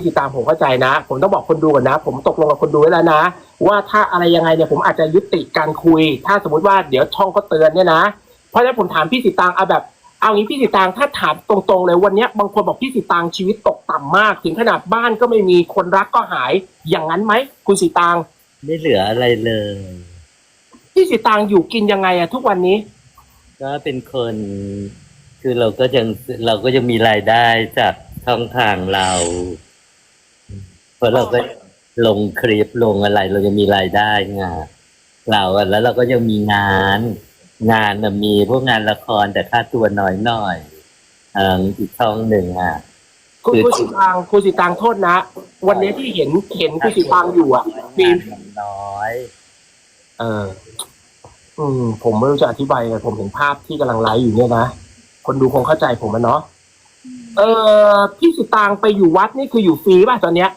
พี่สิตางผมเข้าใจนะ ผมต้องบอกคนดูก่อนนะ ผมตกลงกับคนดูไว้แล้วนะ ว่าถ้าอะไรยังไงเนี่ยผมอาจจะยุติการคุย ถ้าสมมติว่าเดี๋ยวช่องก็เตือนเนี่ยนะ เพราะฉะนั้นผมถามพี่สิตางเอาแบบเอางี้พี่สิตางถ้าถามตรงๆเลยวันเนี้ยบางคนบอกพี่สิตางชีวิตตกต่ำมาก ถึงขนาดบ้านก็ไม่มีคนรักก็หายอย่างนั้นไหมคุณสิตางไม่เหลืออะไรเลย พี่สิตางอยู่กินยังไงอะทุกวันนี้ ก็เป็นคนคือเราก็ยังเราก็ยังมีรายได้จากช่องทางเรา เพราะเราก็ลงคลิปลงอะไร เรายังมีรายได้ไงเราอะแล้วเราก็ยังมีงาน งานน่ะมีพวกงานละครแต่ค่าตัวน้อยหน่อยเอ่ออีกช่องหนึ่งอะคุณคือคุณสิตางคุณสิตางโทษนะ วันนี้ที่เห็นเห็นคุณสิตางอยู่อะฟิล์มงานน้อย เออ อืม ผมไม่รู้จะอธิบายไงผมเห็นภาพที่กำลังไลฟ์อยู่เนี่ยนะคนดูคงเข้าใจผมอะเนาะเออพี่สิตางไปอยู่วัดนี่คืออยู่ฟรีป่ะตอนเนี้ย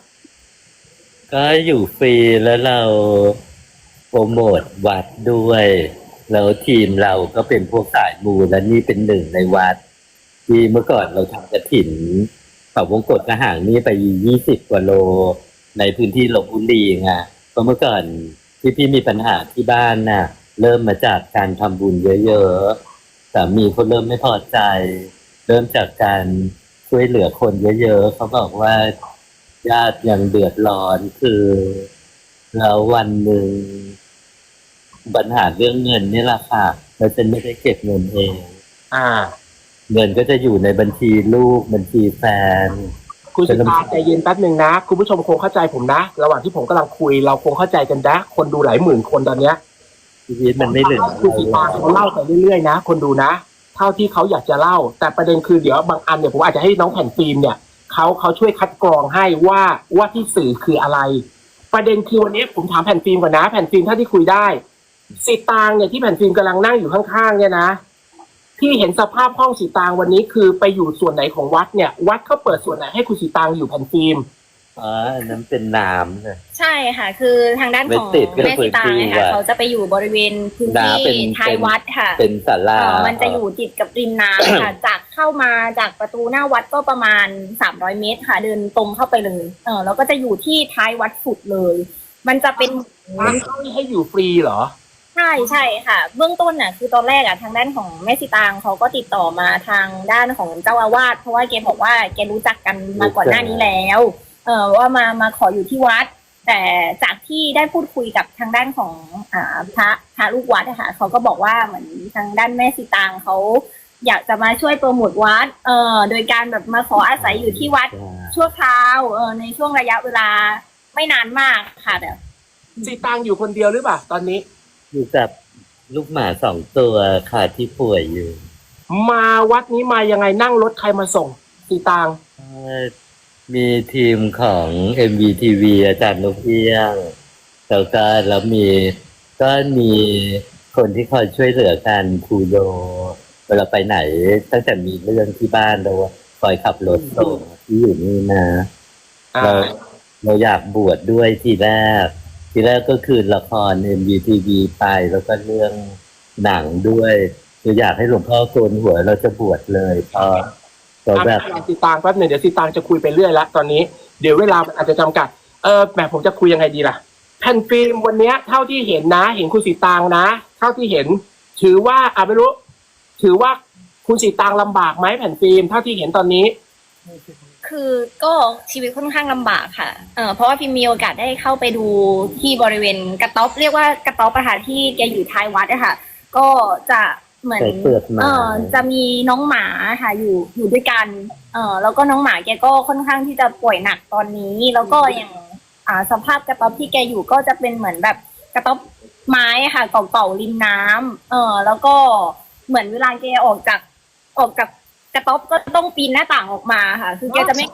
ก็อยู่ฟรีแล้วเราโปรโมทวัดด้วย แล้วทีมเราก็เป็นพวกสายมูและนี่เป็นหนึ่งในวัด ที่เมื่อก่อนเราทำกระถิ่นเขาวงกฏกระห่างนี่ไปยี่สิบกว่าโล ในพื้นที่ลบบุรีไงเพราะเมื่อก่อนที่พี่มีปัญหาที่บ้านน่ะ เริ่มมาจากการทำบุญเยอะๆสามีเขาเริ่มไม่พอใจ เริ่มจากการช่วยเหลือคนเยอะๆเขาบอกว่า ญาติยังเดือดร้อนคือแล้ววันหนึ่งปัญหาเรื่องเงินนี่แหละค่ะแล้วฉันไม่ได้เก็บเงินเอง อ่า เงินก็จะอยู่ในบัญชีลูกบัญชีแฟน คุณสิตางใจเย็นแป๊บหนึ่งนะ คุณผู้ชมคงเข้าใจผมนะ ระหว่างที่ผมกำลังคุย เราคงเข้าใจกันนะคนดูหลายหมื่นคนตอนเนี้ยชีวิตมันไม่เหลืออะคุณไรสีเลตางเขาเล่าไปเรื่อยๆนะ คนดูนะ เท่าที่เขาอยากจะเล่า แต่ประเด็นคือเดี๋ยวบางอันเนี่ยผมอาจจะให้น้องแผ่นฟิล์มเนี่ย เขาเขาช่วยคัดกรองให้ว่าว่าที่สื่อคืออะไร ประเด็นคือวันนี้ผมถามแผ่นฟิล์มก่อนนะ แผ่นฟิล์มเท่าที่คุยได้สีตางเนี่ยที่แผ่นฟิล์มกำลังนั่งอยู่ข้างๆเนี่ยนะ ที่เห็นสภาพห้องสีตางวันนี้คือไปอยู่ส่วนไหนของวัดเนี่ย วัดเขาเปิดส่วนไหนให้คุณสีตางอยู่แผ่นฟิล์ม อ๋ออันนั้นเป็นน้ำเลยใช่ค่ะ คือทางด้านของไม่ติดก็แม่สิตางเนี่ยพื้นที่ค่ะว่ะเขาจะไปอยู่บริเวณพื้นน้ำเป็นที่ท้ายวัดค่ะเป็นศาลา เอ่อมันจะอยู่ติดกับริมน้ำค่ะ จากเข้ามาจากประตูหน้าวัดก็ประมาณ 300 เมตรค่ะ เดินตรงเข้าไปเลย เออแล้วก็จะอยู่ที่ท้ายวัดสุดเลย มันจะเป็น ร้านเขาให้อยู่ฟรีเหรอ ใช่ใช่ค่ะ เบื้องต้นน่ะคือตอนแรกอะทางด้านของแม่สิตางเขาก็ติดต่อมาทางด้านของเจ้าอาวาสเพราะว่าแกบอกว่าแกรู้จักกันมาก่อนหน้านี้แล้ว เออว่ามามาขออยู่ที่วัด แต่จากที่ได้พูดคุยกับทางด้านของอ่าพระพระลูกวัดนะคะเขาก็บอกว่าเหมือนทางด้านแม่สิตางเขาอยากจะมาช่วยโปรโมทวัด เออโดยการแบบมาขออาศัยอยู่ที่วัดชั่วคราวเออในช่วงระยะเวลาไม่นานมากค่ะแต่สีตางอยู่คนเดียวหรือเปล่าตอนนี้ อยู่กับลูกหมาสองตัวค่ะที่ป่วยอยู่ มาวัดนี้มายังไงนั่งรถใครมาส่งสีตาง เอ่อ มีทีมของ MVTV อาจารย์นกเอี้ยงแล้วก็แล้วมีก็มีคนที่คอยช่วยเหลือกันครูโยเวลาไปไหน ตั้งแต่มีเรื่องที่บ้านเราคอยขับรถส่งที่อยู่นี่นะอ่าเราเราอยากบวชดด้วยทีแรก ทีแรกก็คือละคร MVTV ไปแล้วก็เรื่องหนังด้วยคืออยากให้หลวงพ่อโกนหัวเราจะบวชเลยพอ พอแบบอะสีตางแป๊บหนึ่งเดี๋ยวสีตางจะคุยไปเรื่อยละตอนนี้เดี๋ยวเวลามันอาจจะจำกัดเออแหมผมจะคุยยังไงดีล่ะ แผ่นฟิล์มวันเนี้ยเท่าที่เห็นนะ เห็นคุณสีตางนะเท่าที่เห็น ถือว่าอะไม่รู้ ถือว่าคุณสีตางลำบากไหมแผ่นฟิล์มเท่าที่เห็นตอนนี้คือก็ชีวิตค่อนข้างลำบากค่ะ เออเพราะว่าพิมมีโอกาสได้เข้าไปดูที่บริเวณกระต๊อบเรียกว่ากระต๊อบอะค่ะที่แกอยู่ท้ายวัดอะค่ะก็จะ เหมือนใส่เปลือกหมา เออจะมีน้องหมาค่ะอยู่อยู่ด้วยกัน เออแล้วก็น้องหมาแกก็ค่อนข้างที่จะป่วยหนักตอนนี้ แล้วก็อย่างอ่าสภาพกระต๊อบที่แกอยู่ก็จะเป็นเหมือนแบบกระต๊อบไม้อะค่ะ เก่าๆริมน้ำเออแล้วก็เหมือนเวลาแกออกจากออกจากกระต๊อบก็ต้องปีนหน้าต่างออกมาค่ะ คือแกจะไม่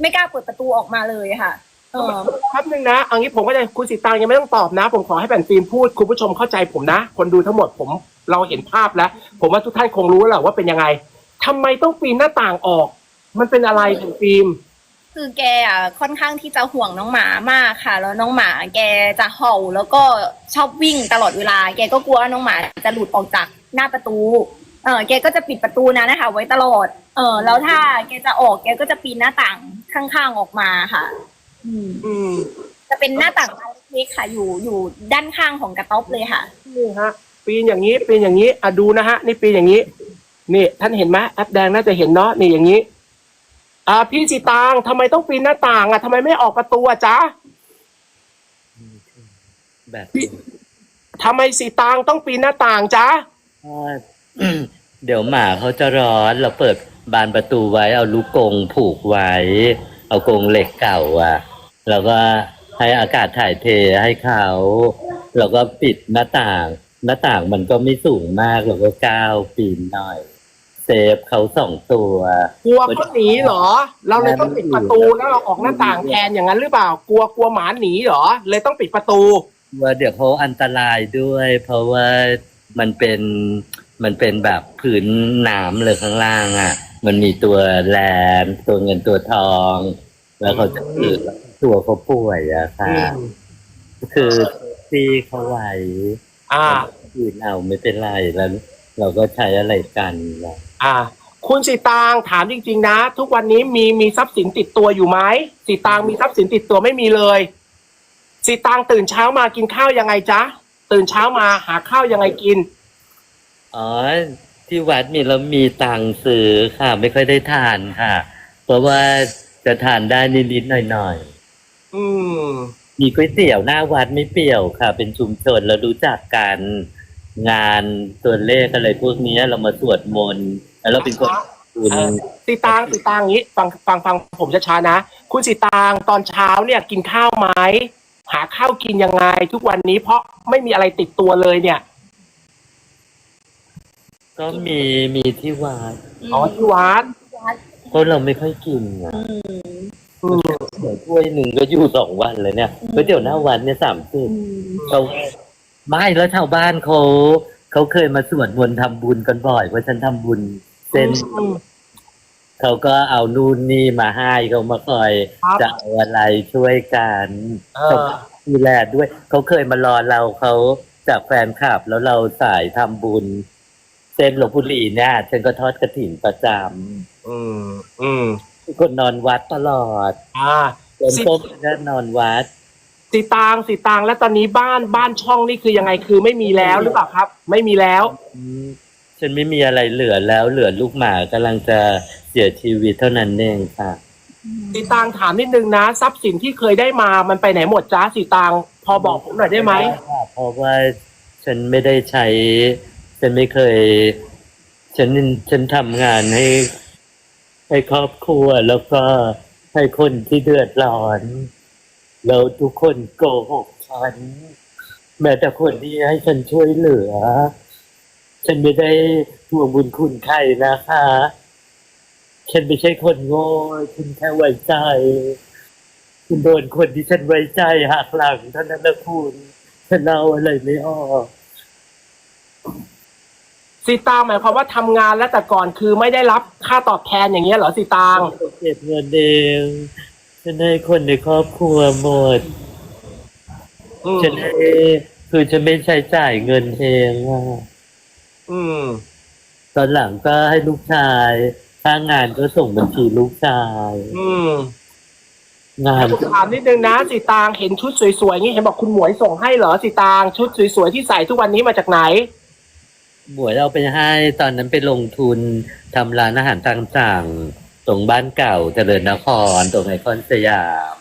ไม่กล้าเปิดประตูออกมาเลยค่ะ เออ แป๊บนึงนะเอางี้ผมก็จะคุณสีตางยังไม่ต้องตอบนะ ผมขอให้แผ่นฟิล์มพูดคุณผู้ชมเข้าใจผมนะ คนดูทั้งหมดผม เราเห็นภาพแล้ว ผมว่าทุกท่านคงรู้แล้วแหละว่าเป็นยังไงทำไมต้องปีนหน้าต่างออก มันเป็นอะไรแผ่นฟิล์มคือแกอะค่อนข้างที่จะห่วงน้องหมามากค่ะ แล้วน้องหมาแกจะเห่าแล้วก็ชอบวิ่งตลอดเวลา แกก็กลัวว่าน้องหมาจะหลุดออกจากหน้าประตู เออแกก็จะปิดประตูนั้นนะคะ ไว้ตลอด เออแล้วถ้าแกจะออกแกก็จะปีนหน้าต่างข้างๆออกมาค่ะ อืมอืมจะเป็นหน้าต่างบานเล็กๆค่ะ อยู่อยู่ด้านข้างของกระต๊อบเลยค่ะนี่ฮะ ปีนอย่างนี้ปีนอย่างนี้อะดูนะฮะ นี่ปีนอย่างนี้ นี่ ท่านเห็นไหมแอปแดงน่าจะเห็นเนาะนี่อย่างนี้ อ่าพี่สีตางทำไมต้องปีนหน้าต่าง อะทำไมไม่ออกประตูอะจ๊ะแบบทำไมสีตางต้องปีนหน้าต่างจ๊ะเดี๋ยวหมาเขาจะร้อนเราเปิดบานประตูไว้เอาลูกกรงผูกไว้ เอากรงเหล็กเก่าอะ แล้วก็ให้อากาศถ่ายเทให้เขา แล้วก็ปิดหน้าต่าง หน้าต่างมันก็ไม่สูงมากเราก็ก้าวปีนหน่อย เซฟเขาสองตัวกลัวเขาหนีเหรอ เราเลยต้องปิดประตูแล้วเราออกหน้าต่างแทนอย่างนั้นหรือเปล่า กลัวกลัวหมาหนีเหรอ เลยต้องปิดประตูว่าเดี๋ยวเขาอันตรายด้วย เพราะว่ามันเป็นมันเป็นแบบผืนน้ำเลยข้างล่างอะ มันมีตัวแลนตัวเงินตัวทอง แล้วเขาจะอืดแล้วตัวเขาป่วยอะค่ะ คือที่เขาไหว อ่าคืนเอาไม่เป็นไรแล้ว เราก็ใช้อะไรกันล่ะอ่า คุณสีตางถามจริง ๆ นะ ทุกวันนี้มีมีทรัพย์สินติดตัวอยู่ไหมสีตางมีทรัพย์สินติดตัวไม่มีเลยสีตางตื่นเช้ามากินข้าวยังไงจ๊ะตื่นเช้ามาหาข้าวยังไงกินอ๋อที่วัดมีเรามีตังค์ซื้อค่ะ ไม่ค่อยได้ทานค่ะ เพราะว่าจะทานได้นิดๆหน่อยๆอืม มีก๋วยเตี๋ยวหน้าวัดไม่เปรี้ยวค่ะ เป็นชุมชนเรารู้จักกันงานตัวเลขอะไรพวกเนี้ยเรามาสวดมนต์แล้วเราเป็นคนคุณเออสีตางสีตางอย่างนี้ฟังฟังฟังผมช้าๆนะ คุณสีตางตอนเช้าเนี่ยกินข้าวไหมหาข้าวกินยังไงทุกวันนี้เพราะไม่มีอะไรติดตัวเลยเนี่ย ก็มีมีที่วัดอ๋อที่วัดเพราะเราไม่ค่อยกินอะอืม เดี๋ยวถ้วยหนึ่งก็อยู่สองวันเลยเนี่ยก๋วยเตี๋ยวหน้าวัดเนี่ยสามสิบเราไม่แล้วชาวบ้านเขาเขาเคยมาสวดมนต์ทำบุญกันบ่อยเพราะฉันทำบุญเส้นอืมเขาก็เอานู่นนี่มาให้เขามาคอยครับจะเอาอะไรช่วยกันเอเขาอดูแลด้วย เขาเคยมารอเราเขาจากแฟนคลับ แล้วเราสายทำบุญ เส้นหลวงปู่หลีเนี่ยฉันก็ทอดกระถิ่นประจอืมอืมำทุกคนนอนวัดตลอดอ่าจนสิพบก็นอนวัด สีตางสีตางแล้วตอนนี้บ้านบ้านช่องนี่คือยังไงคือไม่มีแล้วหรือเปล่าครับ ไม่มีแล้ว อืมฉันไม่มีอะไรเหลือแล้ว เหลือลูกหมากำลังจะเสียชีวิตเท่านั้นเองค่ะ สีตางถามนิดนึงนะ ทรัพย์สินที่เคยได้มามันไปไหนหมดจ้าสีตางพอบอกผมหน่อยได้ไหมค่ะเพราะว่าฉันไม่ได้ใช้ ฉันไม่เคย ฉันฉันทำงานให้ ให้ครอบครัวแล้วก็ให้คนที่เดือดร้อนแล้วทุกคนโกหกฉัน แม้แต่คนที่ให้ฉันช่วยเหลือ ฉันไม่ได้ทวงบุญคุณใครนะคะ ฉันไม่ใช่คนโง่ฉันแค่ไว้ใจคุณโดนคนที่ฉันไว้ใจหักหลังเท่านั้นนะคุณฉันเอาอะไรไม่ออก สีตางหมายความว่าทำงานแล้วแต่ก่อนคือไม่ได้รับค่าตอบแทนอย่างเงี้ยเหรอสีตางเก็บเงินเองฉันให้คนในครอบครัวหมดอืมฉันให้คือฉันไม่ใช้จ่ายเงินเองอะอืม ตอนหลังก็ให้ลูกชายถ้างานก็ส่งบัญชีลูกชาย อืมงานผมถามนิดนึงนะสีตางเห็นชุดสวยๆงี้เห็นบอกคุณหมวยส่งให้เหรอสีตางชุดสวยๆที่ใส่ทุกวันนี้มาจากไหน หมวยเอาไปให้ตอนนั้นไปลงทุนทำร้านอาหารต่างๆตรงบ้านเก่าเจริญนครตรงไอคอนสยาม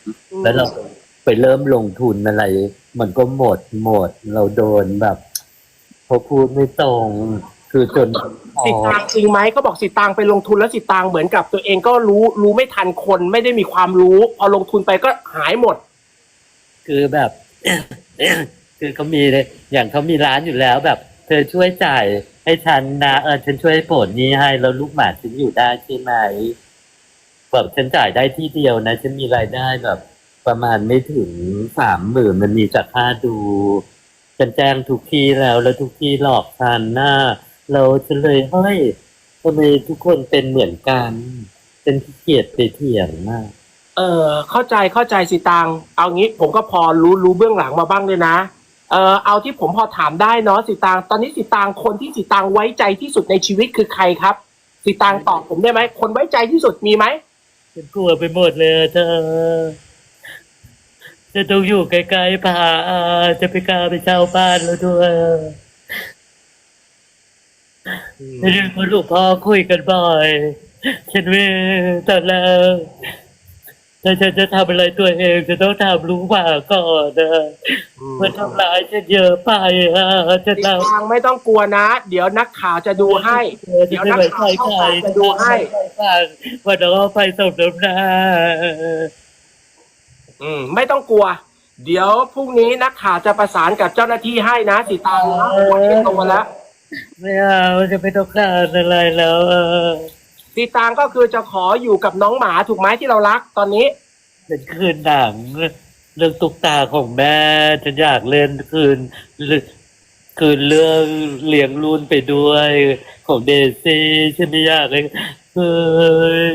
แล้วเราไปเริ่มลงทุนอะไร มันก็หมดหมด เราโดนแบบพอพูดไม่ตรง คือจนพอสิตางจริงไหมเขาบอกสิตางไปลงทุนแล้วสิตางเหมือนกับตัวเองก็รู้รู้ไม่ทันคนไม่ได้มีความรู้ พอลงทุนไปก็หายหมด คือแบบ คือเขามีเลยอย่างเขามีร้านอยู่แล้วแบบ เธอช่วยจ่ายให้ฉันนะเออฉันช่วยโปรดนี้ให้แล้วลูกหมาฉันอยู่ได้ใช่ไหมแบบฉันจ่ายได้ที่เดียวนะ ฉันมีรายได้แบบ ประมาณไม่ถึงสามหมื่นมันมีจากค่าดู ฉันแจ้งทุกที่แล้ว แล้วทุกที่หลอกฉันน้าเราจะเลยเฮ้ยทำไมทุกคนเป็นเหมือนกันเป็นขี้เกียจไปเถียงมาก เออ เข้าใจเข้าใจสิตางเอางี้ผมก็พอรู้รู้เบื้องหลังมาบ้างเลยนะ เอ่อเอาที่ผมพอถามได้เนาะสิตางตอนนี้สิตางคนที่สิตางไว้ใจที่สุดในชีวิตคือใครครับ สิตางตอบผมได้ไหมคนไว้ใจที่สุดมีไหมฉันกลัวไปหมดเลยเธอจะต้องอยู่ไกลๆป่าจะไปกล้าไปเช่าบ้านแล้วด้วยเรื่องคุณลูกพ่อคุยกันบ่อยฉันเวตอนแรก ถ้าฉันจะทำอะไรตัวเองจะต้องทำรู้ว่าก่อนนะมันทำร้ายฉันเยอะไปอะจะสิทตางไม่ต้องกลัวนะ เดี๋ยวนักข่าวจะดูให้ำเดี๋ยวนักข่าวเข้าไปจะดูให้ว่าน้องไปส่งน้ำหน้าอืม ไม่ต้องกลัว เดี๋ยวพรุ่งนี้นักข่าวจะประสานกับเจ้าหน้าที่ให้นะสิตางนะวันนี้ตรงมาแล้วไม่เอาจะไม่ต้องการอะไรแล้วเออ สีตางก็คือจะขออยู่กับน้องหมาถูกไหมที่เรารักตอนนี้ เป็นคืนหนังเรื่องตุ๊กตาของแม่ฉันอยากเล่นคืนคืนเรื่องเลี้ยงรุ่นไปด้วยของเดซี่ฉันไม่อยากเลยเฮ้ย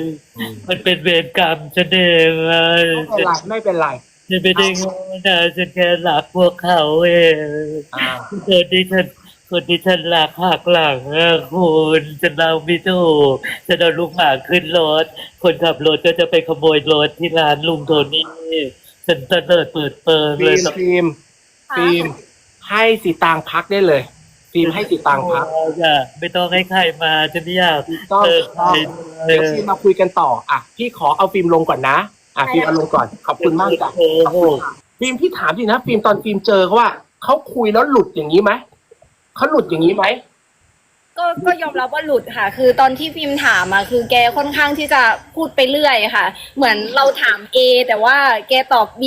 มันเป็นเวรกรรมฉันเองอะไม่เป็นไรไม่เป็นไรฉันไม่ได้โงงนะฉันแค่รักพวกเขาเองอ่าคนที่ฉัน คนที่ฉันรักหักหลังอะคุณฉันเราไม่ถูกฉันเอาลูกหมาขึ้นรถ คนขับรถก็จะไปขโมยรถที่ร้านลุงโทนี่ฉันตะเลิดเปิดเปิงฟิเลยล์มฟิล์มฟิล์มให้สีตางพักได้เลยฟิล์มให้สีตางพักอย่าไม่ต้องให้ใครมาฉันไม่อยากต้องเจอต้ใคอรงเลเดี๋ยวยฟิล์มมาคุยกันต่ออะพี่ขอเอาฟิล์มลงก่อนนะอะฟิล์มเอาลงก่อนขอบคุณมากจ้ะ โอ้โห ฟิล์มพี่ถามจริงนะฟิล์มตอนฟิล์มเจอเขาว่าเขาคุยแล้วหลุดอย่างนี้ไหม เขาหลุดอย่างนี้ไหมก็ก็ยอมรับว่าหลุดค่ะ คือตอนที่พิมพ์ถามอะคือแกค่อนข้างที่จะพูดไปเรื่อยค่ะ เหมือนเราถาม A แต่ว่าแกตอบ B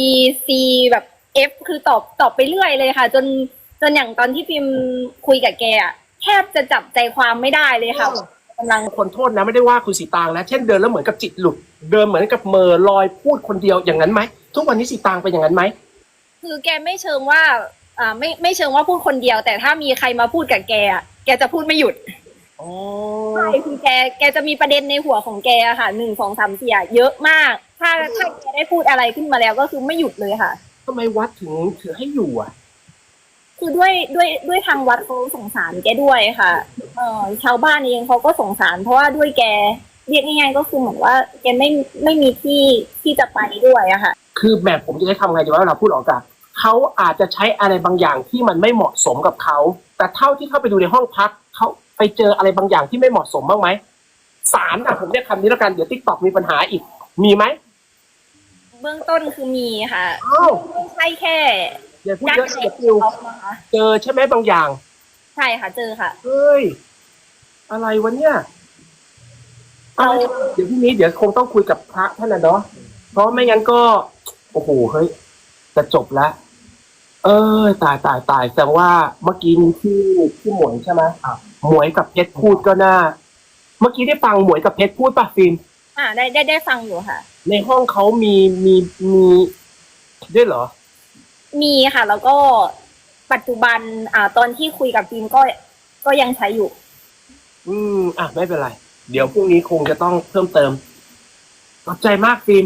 C แบบ F คือตอบตอบไปเรื่อยเลยค่ะ จนจนอย่างตอนที่พิมพ์คุยกับแกอะแทบจะจับใจความไม่ได้เลยค่ะกำลังคนโทษนะไม่ได้ว่าคุณสีตางนะ เช่นเดินแล้วเหมือนกับจิตหลุด เดินเหมือนกับเหมอลอยพูดคนเดียวอย่างนั้นไหมทุกวันนี้สีตางเป็นอย่างนั้นไหมคือแกไม่เชิงว่า อ่าไม่ไม่เชิงว่าพูดคนเดียว แต่ถ้ามีใครมาพูดกับแกอะแกจะพูดไม่หยุดอ๋อใช่คือแกแกจะมีประเด็นในหัวของแกอะค่ะหนึ่งสองสามสี่อะเยอะมาก ถ้าถ้าแกได้พูดอะไรขึ้นมาแล้วก็คือไม่หยุดเลยค่ะ ทำไมวัดถึงถือให้อยู่อะ คือด้วยด้วยด้วยทางวัดเขาสงสารแกด้วยค่ะ เออชาวบ้านเองเขาก็สงสาร เพราะว่าด้วยแกเรียกง่ายๆก็คือเหมือนว่าแกไม่ไม่มีที่ที่จะไปด้วยอะค่ะ คือแบบผมจะได้ทำไงดีว่าเวลาพูดออกอากาศ เขาอาจจะใช้อะไรบางอย่างที่มันไม่เหมาะสมกับเขา แต่เท่าที่เข้าไปดูในห้องพักเขาไปเจออะไรบางอย่างที่ไม่เหมาะสมบ้างไหมสารอะผมเรียกคำนี้แล้วกันเดี๋ยวติ๊กต็อกมีปัญหาอีก มีไหมเบื้องต้นคือมีค่ะอ้าวไม่ใช่แค่อย่าพูดยัเยอะเด็เดี๋ยกวปิวเขานะคะเจอใช่ไหมบางอย่าง ใช่ค่ะเจอค่ะเฮ้ยอะไรวะเนี่ยเอาเดี๋ยวพรุ่งนี้เดี๋ยวคงต้องคุยกับพระท่านนะเนาะเพราะไม่งั้นก็ โอ้โหเฮ้ยจะจบแล้ว เออตายตายตายแสดงว่าเมื่อกี้นี้ที่ที่หมวยใช่ไหมอะหมวยกับเพชรพูดก็น่า เมื่อกี้ได้ฟังหมวยกับเพชรพูดป่ะฟิล์มอ่าได้ได้ได้ฟังอยู่ค่ะ ในห้องเขามีมีมีด้วยเหรอ มีค่ะ แล้วก็ปัจจุบัน อ่า ตอนที่คุยกับทีมก็ก็ยังใช้อยู่ อืม อะไม่เป็นไร เดี๋ยวพรุ่งนี้คงจะต้องเพิ่มเติมขอบใจมากฟิล์ม